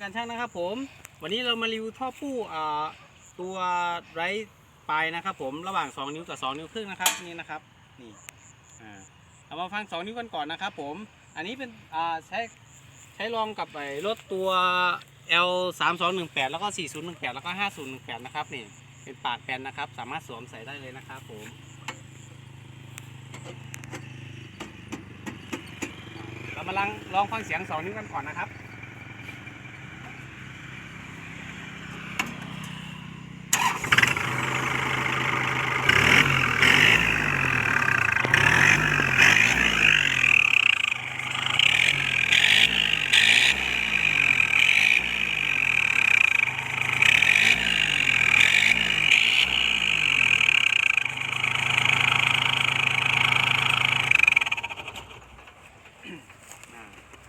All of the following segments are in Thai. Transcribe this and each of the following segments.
การช่างนะครับผม วันนี้เรามารีวิวท่อปู้อ่าตัวไรปลายนะครับผมระหว่าง 2 นิ้วกับ 2 นิ้วครึ่งนะครับนี่นะครับนี่อ่าเรามาฟัง 2 นิ้วกันก่อนนะครับผม อันนี้เป็นอ่าใช้ใช้ลองกับไอ้รถตัว L 3 2 1 8แล้วก็4 0 1 8แล้วก็5 0 1 8นะครับนี่เป็นปากแปนนะครับ สามารถสวมใส่ได้เลยนะครับผมเรามาลองลองฟังเสียง 2 นิ้วกันก่อนนะครับ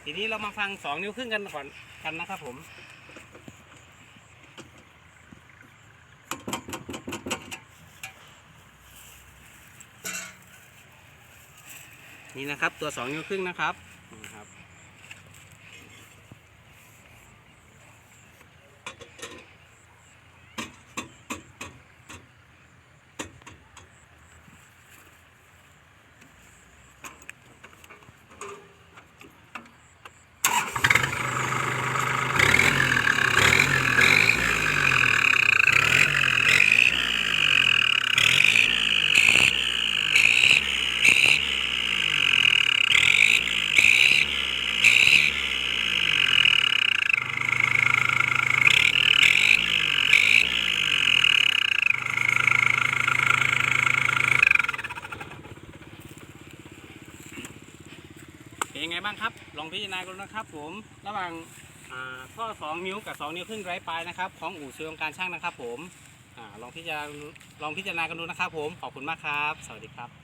ทีนี้เรามาฟังสองนิ้วครึ่งกันก่อนกันนะครับผมนี่นะครับตัวสองนิ้วครึ่งนะครับนี่ครับ เป็นยังไงบ้างครับ ลองพิจารณากันนะครับ ผมระหว่างท่อ2 นิ้วกับ 2 นิ้วครึ่งไร้ปลายนะครับ ของอู่ซื้อองการช่างนะครับ ผมอลองพิจารณาลองพิจารณากันดูนะครับ ผมขอบคุณมากครับ สวัสดีครับ